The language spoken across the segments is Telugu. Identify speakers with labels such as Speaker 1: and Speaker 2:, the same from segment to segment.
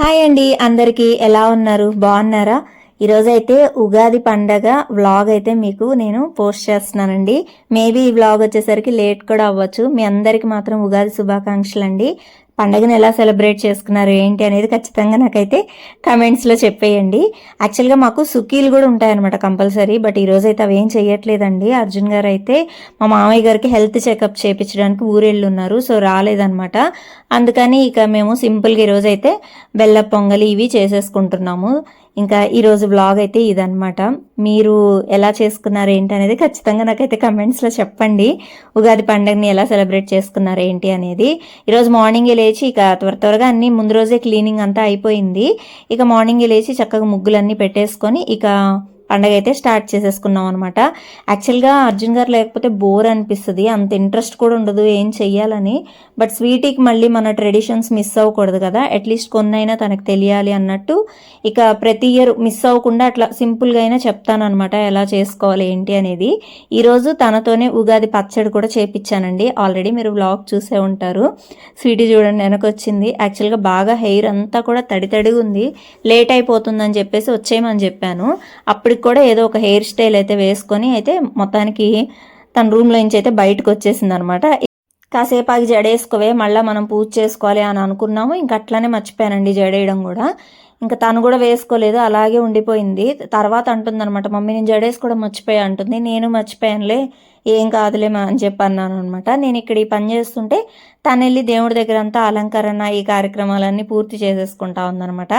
Speaker 1: హాయ్ అండి అందరికీ ఎలా ఉన్నారు? బాగున్నారా? ఈరోజైతే ఉగాది పండగ వ్లాగ్ అయితే మీకు నేను పోస్ట్ చేస్తున్నానండి. మేబీ ఈ వ్లాగ్ వచ్చేసరికి లేట్ కూడా అవ్వచ్చు. మీ అందరికి మాత్రం ఉగాది శుభాకాంక్షలు అండి పండగను ఎలా సెలబ్రేట్ చేసుకున్నారు ఏంటి అనేది ఖచ్చితంగా నాకైతే కమెంట్స్లో చెప్పేయండి. యాక్చువల్గా మాకు సుఖీలు కూడా ఉంటాయన్నమాట కంపల్సరీ బట్ ఈరోజు అయితే అవి ఏం చేయట్లేదండి అర్జున్ గారు అయితే మా మామయ్య గారికి హెల్త్ చెకప్ చేయించడానికి ఊరెళ్ళి ఉన్నారు సో రాలేదన్నమాట. అందుకని ఇక మేము సింపుల్గా ఈరోజు అయితే బెల్ల పొంగలి ఇవి చేసేసుకుంటున్నాము. ఇంకా ఈరోజు బ్లాగ్ అయితే ఇదనమాట మీరు ఎలా చేసుకున్నారు ఏంటి అనేది ఖచ్చితంగా నాకైతే కమెంట్స్లో చెప్పండి. ఉగాది పండుగని ఎలా సెలబ్రేట్ చేసుకున్నారు ఏంటి అనేది. ఈరోజు మార్నింగ్ లేచి ఇక త్వర త్వరగా అన్ని ముందు రోజే క్లీనింగ్ అంతా అయిపోయింది. ఇక మార్నింగ్ లేచి చక్కగా ముగ్గులన్నీ పెట్టేసుకొని ఇక పండగ అయితే స్టార్ట్ చేసేసుకున్నాం అనమాట యాక్చువల్గా అర్జున్ గారు లేకపోతే బోర్ అనిపిస్తుంది. అంత ఇంట్రెస్ట్ కూడా ఉండదు ఏం చెయ్యాలని. బట్ స్వీటీకి మళ్ళీ మన ట్రెడిషన్స్ మిస్ అవ్వకూడదు కదా. అట్లీస్ట్ కొన్నైనా తనకు తెలియాలి అన్నట్టు. ఇక ప్రతి ఇయర్ మిస్ అవ్వకుండా అట్లా సింపుల్గా అయినా చెప్తానమాట ఎలా చేసుకోవాలి ఏంటి అనేది. ఈరోజు తనతోనే ఉగాది పచ్చడి కూడా చేపించానండి ఆల్రెడీ మీరు బ్లాగ్ చూసే ఉంటారు. స్వీటీ చూడండి వెనకొచ్చింది. యాక్చువల్గా బాగా హెయిర్ అంతా కూడా తడి తడిగా ఉంది లేట్ అయిపోతుందని చెప్పేసి వచ్చేయమని చెప్పాను. అప్పుడు అప్పటికి కూడా ఏదో ఒక హెయిర్ స్టైల్ అయితే వేసుకొని అయితే మొత్తానికి తన రూమ్లో నుంచి అయితే బయటకు వచ్చేసింది అనమాట కాసేపు ఆగి జడేసుకోవే మళ్ళీ మనం పూజ చేసుకోవాలి అని అనుకున్నాము. ఇంక అట్లానే మర్చిపోయానండి జడేయడం కూడా. ఇంకా తను కూడా వేసుకోలేదు అలాగే ఉండిపోయింది. తర్వాత అంటుంది అనమాట మమ్మీ నేను జడేసుకోవడం మర్చిపోయా అంటుంది. నేను మర్చిపోయానులే ఏం కాదులే అని చెప్పి అన్నాను అనమాట నేను ఇక్కడ ఈ పని చేస్తుంటే తను వెళ్ళి దేవుడి దగ్గర అంతా అలంకరణ ఈ కార్యక్రమాలన్నీ పూర్తి చేసేసుకుంటా ఉందనమాట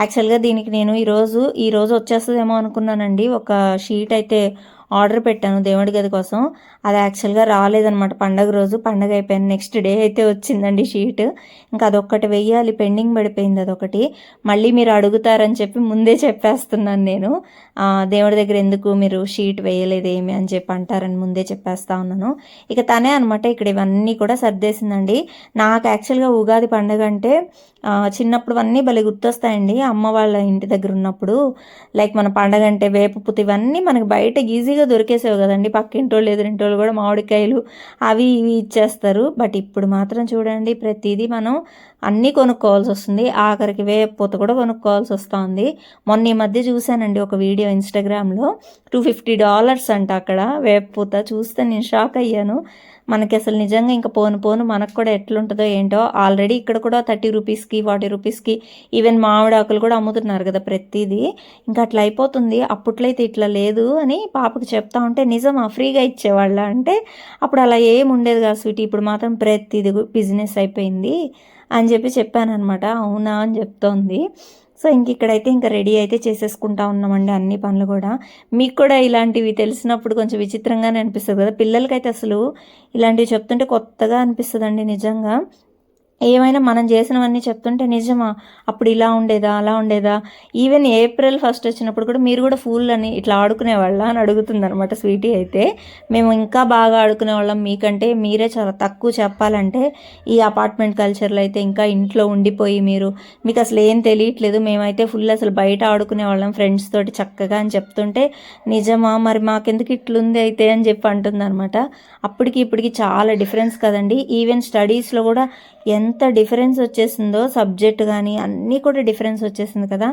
Speaker 1: యాక్చువల్గా దీనికి నేను ఈరోజు ఈరోజు వచ్చేస్తుందేమో అనుకున్నానండి. ఒక షీట్ అయితే ఆర్డర్ పెట్టాను దేవుడి గది కోసం. అది యాక్చువల్గా రాలేదనమాట పండగ రోజు పండగ అయిపోయాను నెక్స్ట్ డే అయితే వచ్చిందండి షీట్. ఇంకా అదొక్కటి వెయ్యాలి. పెండింగ్ పడిపోయింది అదొకటి. మళ్ళీ మీరు అడుగుతారని చెప్పి ముందే చెప్పేస్తున్నాను నేను. దేవుడి దగ్గర ఎందుకు మీరు షీట్ వేయలేదు ఏమి అని చెప్పి అంటారని ముందే చెప్పేస్తా ఉన్నాను. ఇక తనే అనమాట ఇక్కడ ఇవన్నీ కూడా సర్దేసిందండి. నాకు యాక్చువల్గా ఉగాది పండగ అంటే చిన్నప్పుడు అన్నీ భలే గుర్తొస్తాయండి. అమ్మ వాళ్ళ ఇంటి దగ్గర ఉన్నప్పుడు లైక్ మన పండగ అంటే వేపపుతి ఇవన్నీ మనకి బయట ఈజీగా దొరికేసేవి కదండి. పక్కింటోళ్ళు ఎదురింటోళ్ళు కూడా మామిడికాయలు అవి ఇవి ఇచ్చేస్తారు. బట్ ఇప్పుడు మాత్రం చూడండి ప్రతిదీ మనం అన్నీ కొనుక్కోవాల్సి వస్తుంది. ఆఖరికి వేపపూత కూడా కొనుక్కోవాల్సి వస్తుంది. మొన్న ఈ మధ్య చూశానండి ఒక వీడియో ఇన్స్టాగ్రామ్లో. టూ ఫిఫ్టీ డాలర్స్ అంట అక్కడ వేపపూత చూస్తే నేను షాక్ అయ్యాను. మనకి అసలు నిజంగా ఇంకా పోను పోను మనకు కూడా ఎట్లుంటుందో ఏంటో ఆల్రెడీ ఇక్కడ కూడా థర్టీ రూపీస్కి ఫార్టీ రూపీస్కి ఈవెన్ మామిడి ఆకులు కూడా అమ్ముతున్నారు కదా ప్రతిదీ. ఇంకా అట్లా అయిపోతుంది. అప్పట్లో అయితే ఇట్లా లేదు అని పాపకు చెప్తా ఉంటే నిజమా? ఫ్రీగా ఇచ్చేవాళ్ళ? అంటే అప్పుడు అలా ఏం ఉండేది కాదు స్వీట్. ఇప్పుడు మాత్రం ప్రతిదీ బిజినెస్ అయిపోయింది అని చెప్పి చెప్పానమాట అవునా అని చెప్తోంది. సో ఇంక ఇక్కడైతే ఇంకా రెడీ అయితే చేసేసుకుంటా ఉన్నామండి అన్ని పనులు కూడా. మీకు కూడా ఇలాంటివి తెలిసినప్పుడు కొంచెం విచిత్రంగానే అనిపిస్తుంది కదా. పిల్లలకైతే అసలు ఇలాంటివి చెప్తుంటే కొత్తగా అనిపిస్తుందండి నిజంగా. ఏమైనా మనం చేసినవన్నీ చెప్తుంటే నిజమా? అప్పుడు ఇలా ఉండేదా? అలా ఉండేదా? ఈవెన్ ఏప్రిల్ ఫస్ట్ వచ్చినప్పుడు కూడా మీరు కూడా ఫూల్ అని ఇట్లా ఆడుకునేవాళ్ళ అని అడుగుతుంది అనమాట స్వీటీ అయితే. మేము ఇంకా బాగా ఆడుకునేవాళ్ళం. మీకంటే మీరే చాలా తక్కువ చెప్పాలంటే ఈ అపార్ట్మెంట్ కల్చర్లో అయితే ఇంకా ఇంట్లో ఉండిపోయి మీరు. మీకు అసలు ఏం తెలియట్లేదు. మేమైతే ఫుల్ అసలు బయట ఆడుకునేవాళ్ళం ఫ్రెండ్స్ తోటి చక్కగా అని చెప్తుంటే నిజమా? మరి మాకెందుకు ఇట్లుంది అయితే అని చెప్పి అంటుంది అనమాట అప్పటికి ఇప్పటికి చాలా డిఫరెన్స్ కదండి. ఈవెన్ స్టడీస్లో కూడా ఎంత ఎంత డిఫరెన్స్ వచ్చేసిందో సబ్జెక్ట్ కానీ అన్నీ కూడా డిఫరెన్స్ వచ్చేసింది కదా.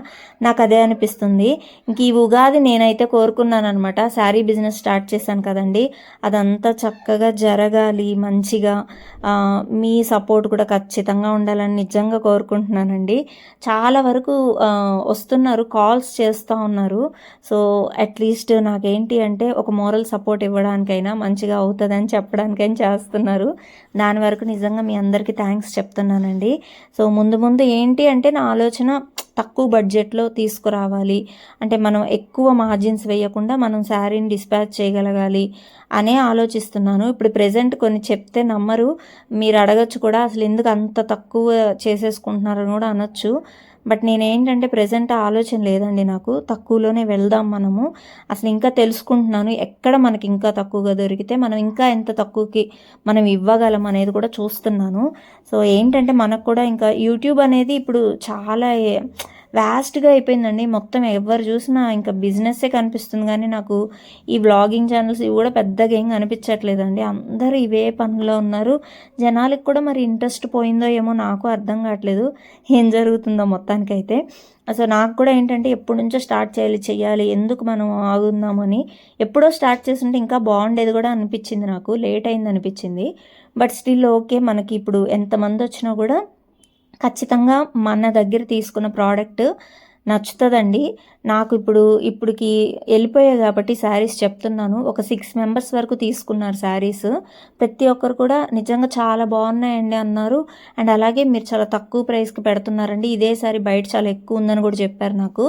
Speaker 1: నాకు అదే అనిపిస్తుంది. ఇంక ఈ ఉగాది నేనైతే కోరుకున్నాను అనమాట శారీ బిజినెస్ స్టార్ట్ చేశాను కదండి. అదంతా చక్కగా జరగాలి మంచిగా మీ సపోర్ట్ కూడా ఖచ్చితంగా ఉండాలని నిజంగా కోరుకుంటున్నానండి. చాలా వరకు వస్తున్నారు కాల్స్ చేస్తూ ఉన్నారు. సో అట్లీస్ట్ నాకేంటి అంటే ఒక మోరల్ సపోర్ట్ ఇవ్వడానికైనా మంచిగా అవుతుందని చెప్పడానికైనా చేస్తున్నారు. దాని వరకు నిజంగా మీ అందరికీ థ్యాంక్స్ చెప్తున్నానండి. సో ముందు ముందు ఏంటి అంటే నా ఆలోచన తక్కువ బడ్జెట్లో తీసుకురావాలి. అంటే మనం ఎక్కువ మార్జిన్స్ వేయకుండా మనం శారీని డిస్పాచ్ చేయగలగాలి అనే ఆలోచిస్తున్నాను. ఇప్పుడు ప్రజెంట్ కొన్ని చెప్తే నమ్మరు. మీరు అడగచ్చు కూడా అసలు ఎందుకు అంత తక్కువ చేసేసుకుంటున్నారని కూడా అనొచ్చు. బట్ నేనేంటంటే ప్రజెంట్ ఆలోచన లేదండి నాకు. తక్కువలోనే వెళ్దాం మనము. అసలు ఇంకా తెలుసుకుంటున్నాను. ఎక్కడ మనకి ఇంకా తక్కువగా దొరికితే మనం ఇంకా ఎంత తక్కువకి మనం ఇవ్వగలం అనేది కూడా చూస్తున్నాను. సో ఏంటంటే మనకు కూడా ఇంకా యూట్యూబ్ అనేది ఇప్పుడు చాలా వ్యాస్ట్గా అయిపోయిందండి. మొత్తం ఎవరు చూసినా ఇంకా బిజినెస్సే కనిపిస్తుంది కానీ నాకు ఈ వ్లాగింగ్ ఛానల్స్ ఇవి కూడా పెద్దగా ఏం కనిపించట్లేదండి. అందరూ ఇవే పనుల్లో ఉన్నారు. జనాలకు కూడా మరి ఇంట్రెస్ట్ పోయిందో ఏమో నాకు అర్థం కావట్లేదు. ఏం జరుగుతుందో మొత్తానికైతే. అసలు నాకు కూడా ఏంటంటే ఎప్పటి నుంచో స్టార్ట్ చేయాలి చెయ్యాలి ఎందుకు మనం ఆగుందామని ఎప్పుడో స్టార్ట్ చేస్తుంటే ఇంకా బాగుండేది కూడా అనిపించింది నాకు. లేట్ అయింది అనిపించింది. బట్ స్టిల్ ఓకే మనకి ఇప్పుడు ఎంతమంది వచ్చినా కూడా ఖచ్చితంగా మన దగ్గర తీసుకున్న ప్రోడక్ట్ నచ్చుతుందండి. నాకు ఇప్పుడు ఇప్పటికి వెళ్ళిపోయాయి కాబట్టి శారీస్ చెప్తున్నాను. ఒక సిక్స్ మెంబర్స్ వరకు తీసుకున్నారు శారీస్ ప్రతి ఒక్కరు కూడా నిజంగా చాలా బాగున్నాయండి అన్నారు. అండ్ అలాగే మీరు చాలా తక్కువ ప్రైస్కి పెడుతున్నారండి. ఇదే సారీ బయట చాలా ఎక్కువ ఉందని కూడా చెప్పారు నాకు.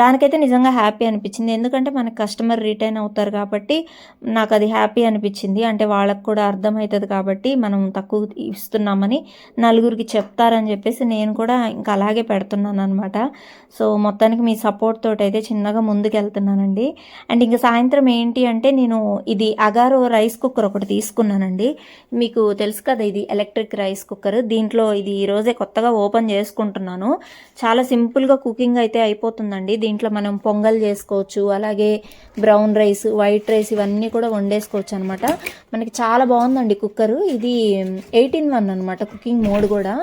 Speaker 1: దానికైతే నిజంగా హ్యాపీ అనిపించింది. ఎందుకంటే మనకి కస్టమర్ రిటర్న్ అవుతారు కాబట్టి నాకు అది హ్యాపీ అనిపించింది. అంటే వాళ్ళకు కూడా అర్థమవుతుంది కాబట్టి మనం తక్కువ ఇస్తున్నామని నలుగురికి చెప్తారని చెప్పేసి నేను కూడా ఇంకా అలాగే పెడుతున్నాను అనమాట సో మొత్తానికి మీ సపోర్ట్ తోటి అయితే చిన్నగా ముందుకు వెళ్తున్నానండి అండ్ ఇంకా సాయంత్రం ఏంటి అంటే నేను ఇది అగారో రైస్ కుక్కర్ ఒకటి తీసుకున్నానండి. మీకు తెలుసు కదా ఇది ఎలక్ట్రిక్ రైస్ కుక్కర్. దీంట్లో ఇది ఈరోజే కొత్తగా ఓపెన్ చేసుకుంటున్నాను. చాలా సింపుల్గా కుకింగ్ అయితే అయిపోతుందండి. అండి. దీంట్లో మనం పొంగల్ చేసుకోవచ్చు అలాగే బ్రౌన్ రైస్ వైట్ రైస్ ఇవన్నీ కూడా వండేసుకోవచ్చు అనమాట మనకి చాలా బాగుందండి కుక్కరు. ఇది ఎయిటీన్ వన్ అనమాట కుకింగ్ మోడ్ కూడా.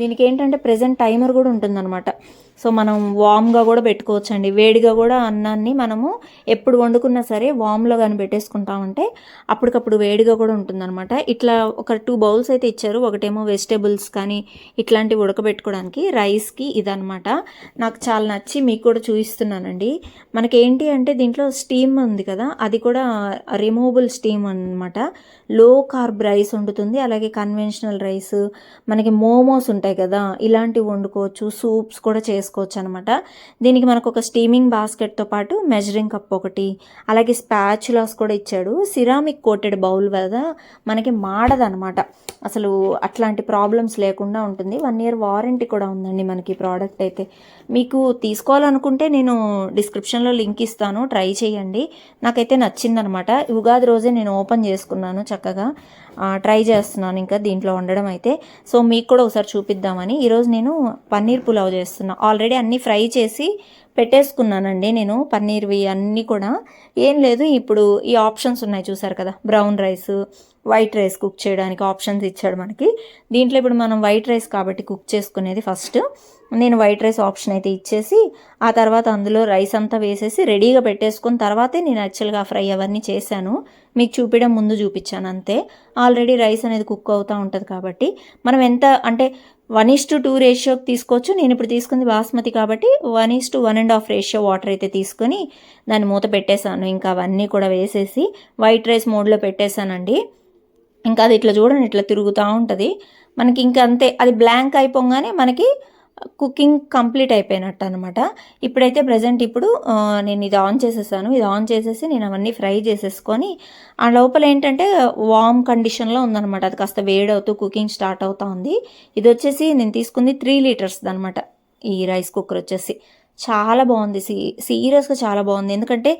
Speaker 1: దీనికి ఏంటంటే ప్రజెంట్ టైమర్ కూడా ఉంటుందన్నమాట. సో మనం వామ్గా కూడా పెట్టుకోవచ్చండి. వేడిగా కూడా అన్నాన్ని మనము ఎప్పుడు వండుకున్నా సరే వామ్లో కానీ పెట్టేసుకుంటామంటే అప్పటికప్పుడు వేడిగా కూడా ఉంటుందన్నమాట. ఇట్లా ఒక టూ బౌల్స్ అయితే ఇచ్చారు. ఒకటేమో వెజిటేబుల్స్ కానీ ఇట్లాంటివి ఉడకబెట్టుకోవడానికి రైస్కి ఇదనమాట నాకు చాలా నచ్చి మీకు కూడా చూపిస్తున్నానండి. మనకి ఏంటి అంటే దీంట్లో స్టీమ్ ఉంది కదా అది కూడా రిమూవబుల్ స్టీమ్ అనమాట లో కార్బ్ రైస్ వండుతుంది. అలాగే కన్వెన్షనల్ రైస్ మనకి మోమోస్ ఉంటాయి కదా ఇలాంటివి వండుకోవచ్చు. సూప్స్ కూడా చేసుకోవచ్చు అనమాట దీనికి మనకు ఒక స్టీమింగ్ బాస్కెట్తో పాటు మెజరింగ్ కప్ ఒకటి అలాగే స్పాచులాస్ కూడా ఇచ్చాడు. సిరామిక్ కోటెడ్ బౌల్ వల్ల మనకి మాడదనమాట. అసలు అట్లాంటి ప్రాబ్లమ్స్ లేకుండా ఉంటుంది. వన్ ఇయర్ వారంటీ కూడా ఉందండి మనకి ప్రోడక్ట్ అయితే. మీకు తీసుకోవాలనుకుంటే నేను డిస్క్రిప్షన్లో లింక్ ఇస్తాను ట్రై చేయండి. నాకైతే నచ్చిందనమాట. ఉగాది రోజే నేను ఓపెన్ చేసుకున్నాను చక్కగా. ట్రై చేస్తున్నాను ఇంకా దీంట్లో వండడం అయితే. సో మీకు కూడా ఒకసారి చూపిద్దామని. ఈరోజు నేను పన్నీర్ పులావ్ చేస్తున్నా. ఆల్రెడీ అన్నీ ఫ్రై చేసి పెట్టేసుకున్నానండి నేను పన్నీర్వి అన్నీ కూడా. ఏం లేదు ఇప్పుడు ఈ ఆప్షన్స్ ఉన్నాయి చూసారు కదా brown rice white rice cook చేయడానికి ఆప్షన్స్ ఇచ్చాడు మనకి. దీంట్లో ఇప్పుడు మనం వైట్ రైస్ కాబట్టి కుక్ చేసుకునేది ఫస్ట్. నేను వైట్ రైస్ ఆప్షన్ అయితే ఇచ్చేసి ఆ తర్వాత అందులో రైస్ అంతా వేసేసి రెడీగా పెట్టేసుకున్న తర్వాతే నేను యాక్చువల్గా ఫ్రై అవన్నీ చేశాను. మీకు చూపించడం ముందు చూపించాను అంతే. ఆల్రెడీ రైస్ అనేది కుక్ అవుతూ ఉంటుంది కాబట్టి. మనం ఎంత అంటే వన్ ఈస్ టు టూ రేషియోకి తీసుకోవచ్చు. నేను ఇప్పుడు తీసుకుంది బాస్మతి కాబట్టి one is to one and half ratio water అయితే తీసుకొని దాన్ని మూత పెట్టేశాను. ఇంకా అవన్నీ కూడా వేసేసి వైట్ రైస్ మోడ్లో పెట్టేశానండి. ఇంకా అది ఇట్లా చూడండి ఇట్లా తిరుగుతూ ఉంటుంది. మనకి ఇంకా అంతే అది బ్లాంక్ అయిపోగానే మనకి కుకింగ్ కంప్లీట్ అయిపోయినట్టు అనమాట ఇప్పుడైతే ప్రజెంట్ ఇప్పుడు నేను ఇది ఆన్ చేసేసాను. ఇది ఆన్ చేసేసి నేను అవన్నీ ఫ్రై చేసేసుకొని ఆ లోపల ఏంటంటే వామ్ కండిషన్లో ఉందనమాట. అది కాస్త వేడవుతూ కుకింగ్ స్టార్ట్ అవుతా ఉంది. ఇది వచ్చేసి నేను తీసుకుంది త్రీ లీటర్స్ అనమాట ఈ రైస్ కుక్కర్ వచ్చేసి. చాలా బాగుంది. సీ సీరియస్గా చాలా బాగుంది. ఎందుకంటే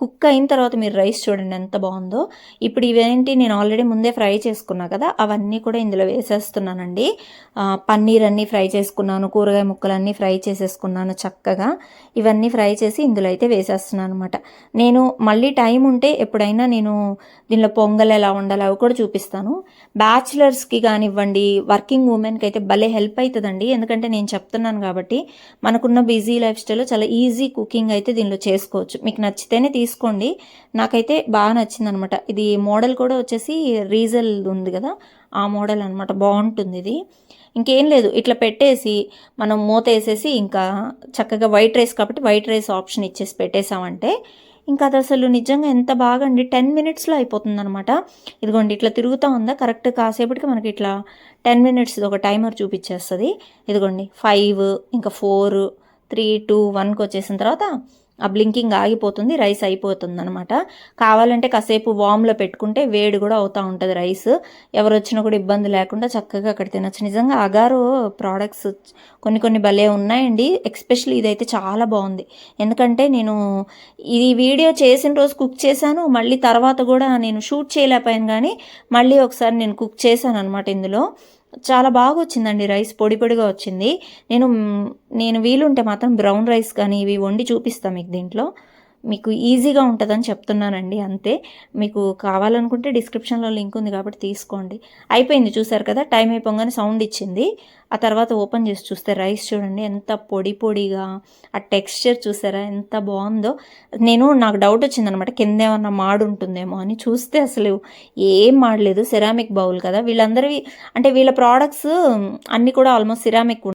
Speaker 1: కుక్ అయిన తర్వాత మీరు రైస్ చూడండి ఎంత బాగుందో. ఇప్పుడు ఇవేంటి నేను ఆల్రెడీ ముందే ఫ్రై చేసుకున్నా కదా అవన్నీ కూడా ఇందులో వేసేస్తున్నానండి. పన్నీర్ అన్నీ ఫ్రై చేసుకున్నాను కూరగాయ ముక్కలన్నీ ఫ్రై చేసేసుకున్నాను చక్కగా. ఇవన్నీ ఫ్రై చేసి ఇందులో అయితే వేసేస్తున్నాను అనమాట నేను మళ్ళీ టైం ఉంటే ఎప్పుడైనా నేను దీనిలో పొంగల్ ఎలా ఉండాలి అవి కూడా చూపిస్తాను. బ్యాచిలర్స్కి కానివ్వండి వర్కింగ్ ఉమెన్కి అయితే భలే హెల్ప్ అవుతుందండి ఎందుకంటే నేను చెప్తున్నాను కాబట్టి మనకున్న బిజీ లైఫ్ స్టైల్లో చాలా ఈజీ కుకింగ్ అయితే దీనిలో చేసుకోవచ్చు. మీకు నచ్చితేనే తీసుకోండి. నాకైతే బాగా నచ్చింది అనమాట ఇది మోడల్ కూడా వచ్చేసి రీజల్ ఉంది కదా ఆ మోడల్ అనమాట. బాగుంటుంది ఇది. ఇంకేం లేదు ఇట్లా పెట్టేసి మనం మూత వేసేసి ఇంకా చక్కగా వైట్ రైస్ కాబట్టి వైట్ రైస్ ఆప్షన్ ఇచ్చేసి పెట్టేసామంటే ఇంకా అది అసలు నిజంగా ఎంత బాగా అండి. టెన్ మినిట్స్లో అయిపోతుంది అనమాట ఇదిగోండి ఇట్లా తిరుగుతూ ఉందా? కరెక్ట్ కాసేపటికి మనకి ఇట్లా టెన్ మినిట్స్ ఒక టైమర్ చూపించేస్తుంది. ఇదిగోండి ఫైవ్ ఇంకా ఫోర్ త్రీ టూ వన్కి వచ్చేసిన తర్వాత ఆ బ్లింకింగ్ ఆగిపోతుంది రైస్ అయిపోతుంది అనమాట కావాలంటే కాసేపు వామ్లో పెట్టుకుంటే వేడి కూడా అవుతూ ఉంటుంది రైస్ ఎవరు వచ్చినా కూడా ఇబ్బంది లేకుండా చక్కగా అక్కడ తినచ్చు. నిజంగా అగారో ప్రోడక్ట్స్ కొన్ని కొన్ని భలే ఉన్నాయండి. ఎక్స్పెషల్లీ ఇదైతే చాలా బాగుంది. ఎందుకంటే నేను ఇది వీడియో చేసిన రోజు కుక్ చేశాను మళ్ళీ తర్వాత కూడా నేను షూట్ చేయలేకపోయాను కానీ మళ్ళీ ఒకసారి నేను కుక్ చేశాను అనమాట ఇందులో. చాలా బాగా వచ్చిందండి రైస్ పొడి పొడిగా వచ్చింది. నేను నేను వీలుంటే మాత్రం బ్రౌన్ రైస్ కానీ ఇవి వండి చూపిస్తాను మీకు దీంట్లో. మీకు ఈజీగా ఉంటుందని చెప్తున్నానండి అంతే. మీకు కావాలనుకుంటే డిస్క్రిప్షన్లో లింక్ ఉంది కాబట్టి తీసుకోండి. అయిపోయింది చూసారు కదా టైం అయిపోగానే సౌండ్ ఇచ్చింది. ఆ తర్వాత ఓపెన్ చేసి చూస్తే రైస్ చూడండి ఎంత పొడి పొడిగా. ఆ టెక్స్చర్ చూసారా ఎంత బాగుందో. నేను నాకు డౌట్ వచ్చిందనమాట కింద ఏమన్నా మాడు ఉంటుందేమో అని. చూస్తే అసలు ఏం మాడలేదు సిరామిక్ బౌల్ కదా. వీళ్ళందరివి అంటే వీళ్ళ ప్రోడక్ట్స్ అన్నీ కూడా ఆల్మోస్ట్ సిరామిక్